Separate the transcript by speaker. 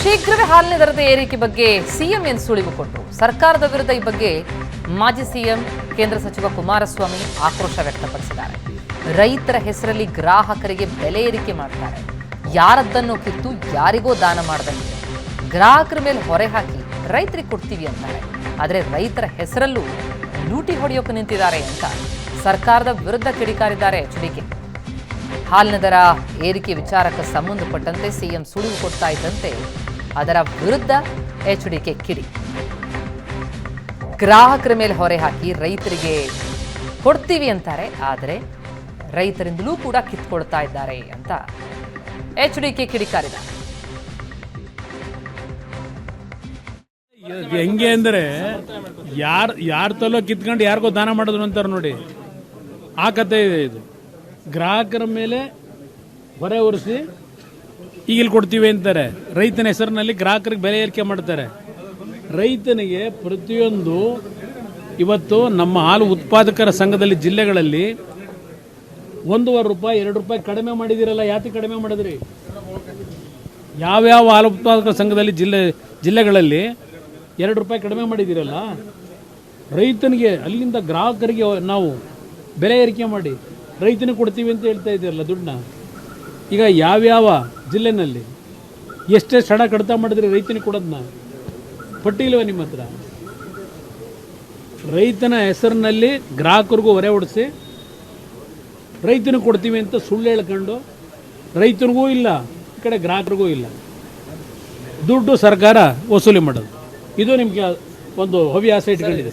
Speaker 1: ಶೀಘ್ರವೇ ಹಾಲಿನ ದರದ ಏರಿಕೆ ಬಗ್ಗೆ ಸಿಎಂ ಏನು ಸುಳಿವು ಕೊಟ್ಟರು? ಸರ್ಕಾರದ ವಿರುದ್ಧ ಈ ಬಗ್ಗೆ ಮಾಜಿ ಸಿಎಂ, ಕೇಂದ್ರ ಸಚಿವ ಕುಮಾರಸ್ವಾಮಿ ಆಕ್ರೋಶ ವ್ಯಕ್ತಪಡಿಸಿದ್ದಾರೆ. ರೈತರ ಹೆಸರಲ್ಲಿ ಗ್ರಾಹಕರಿಗೆ ಬೆಲೆ ಏರಿಕೆ ಮಾಡ್ತಾರೆ. ಯಾರದ್ದನ್ನು ಕಿತ್ತು ಯಾರಿಗೋ ದಾನ ಮಾಡದಂತೆ. ಗ್ರಾಹಕರ ಮೇಲೆ ಹೊರೆ ಹಾಕಿ ರೈತರಿಗೆ ಕೊಡ್ತೀವಿ ಅಂತಾರೆ. ಆದರೆ ರೈತರ ಹೆಸರಲ್ಲೂ ಲೂಟಿ ಹೊಡೆಯೋಕೆ ನಿಂತಿದ್ದಾರೆ ಅಂತ ಸರ್ಕಾರದ ವಿರುದ್ಧ ಕಿಡಿಕಾರಿದ್ದಾರೆ ಎಚ್ಡಿಕೆ ಹಾಲಿನ ದರ ಏರಿಕೆ ವಿಚಾರಕ್ಕೆ ಸಂಬಂಧಪಟ್ಟಂತೆ ಸಿಎಂ ಸುಳಿವು ಕೊಡ್ತಾ ಇದ್ದಂತೆ ಅದರ ವಿರುದ್ಧ ಎಚ್ಡಿಕೆ ಕಿಡಿ. ಗ್ರಾಹಕರ ಮೇಲೆ ಹೊರೆ ಹಾಕಿ ರೈತರಿಗೆ ಕೊಡ್ತೀವಿ ಅಂತಾರೆ, ಆದರೆ ರೈತರಿಂದಲೂ ಕೂಡ ಕಿತ್ಕೊಳ್ತಾ ಇದ್ದಾರೆ ಅಂತ ಎಚ್ಡಿಕೆ ಕಿಡಿಕಾರಿದ್ದಾರೆ
Speaker 2: ಇದು ಹೆಂಗೆ ಅಂದರೆ ಯಾರು ಯಾರ ತಲೋ ಕಿತ್ಕೊಂಡು ಯಾರಿಗೋ ದಾನ ಮಾಡಿದ್ರು ಅಂತಾರೆ ನೋಡಿ. ಆ ಕತೆ ಇದೆ ಇದು. ಗ್ರಾಹಕರ ಮೇಲೆ ಹೊರೆ ಹೊರಿಸಿ ಈಗ ಇಲ್ಲಿ ಕೊಡ್ತೀವಿ ಅಂತಾರೆ. ರೈತನ ಹೆಸರಿನಲ್ಲಿ ಗ್ರಾಹಕರಿಗೆ ಬೆಲೆ ಏರಿಕೆ ಮಾಡ್ತಾರೆ. ರೈತನಿಗೆ ಪ್ರತಿಯೊಂದು ಇವತ್ತು ನಮ್ಮ ಹಾಲು ಉತ್ಪಾದಕರ ಸಂಘದಲ್ಲಿ ಜಿಲ್ಲೆಗಳಲ್ಲಿ ಒಂದೂವರೆ ರೂಪಾಯಿ, ಎರಡು ರೂಪಾಯಿ ಕಡಿಮೆ ಮಾಡಿದಿರಲ್ಲ ಯಾತಿ ಕಡಿಮೆ ಮಾಡಿದ್ರಿ? ಯಾವ್ಯಾವ ಹಾಲು ಉತ್ಪಾದಕರ ಸಂಘದಲ್ಲಿ ಜಿಲ್ಲೆ, ಜಿಲ್ಲೆಗಳಲ್ಲಿ ಎರಡು ರೂಪಾಯಿ ಕಡಿಮೆ ಮಾಡಿದ್ದೀರಲ್ಲ ರೈತನಿಗೆ ಅಲ್ಲಿಂದ ಗ್ರಾಹಕರಿಗೆ ನಾವು ಬೆಲೆ ಏರಿಕೆ ಮಾಡಿ ರೈತನಿಗೆ ಕೊಡ್ತೀವಿ ಅಂತ ಹೇಳ್ತಾ ಇದ್ದೀರಲ್ಲ ದುಡ್ಡನ್ನ? ಈಗ ಯಾವ್ಯಾವ ಜಿಲ್ಲೆನಲ್ಲಿ ಎಷ್ಟೇ ಹಣ ಕಡಿತ ಮಾಡಿದ್ರೆ ರೈತನಿಗೆ ಕೊಡೋದನ್ನ ಪಟ್ಟಿಲ್ವ ನಿಮ್ಮ ಹತ್ರ? ರೈತನ ಹೆಸರಿನಲ್ಲಿ ಗ್ರಾಹಕರಿಗೂ ಹೊರೆ ಹೊಡಿಸಿ ರೈತನಿಗೆ ಕೊಡ್ತೀವಿ ಅಂತ ಸುಳ್ಳು ಹೇಳ್ಕೊಂಡು ರೈತನಿಗೂ ಇಲ್ಲ, ಈ ಕಡೆ ಗ್ರಾಹಕರಿಗೂ ಇಲ್ಲ. ದುಡ್ಡು ಸರ್ಕಾರ ವಸೂಲಿ ಮಾಡೋದು. ಇದು ನಿಮಗೆ ಒಂದು ಹವ್ಯಾಸ ಇಟ್ಕೊಂಡಿದೆ.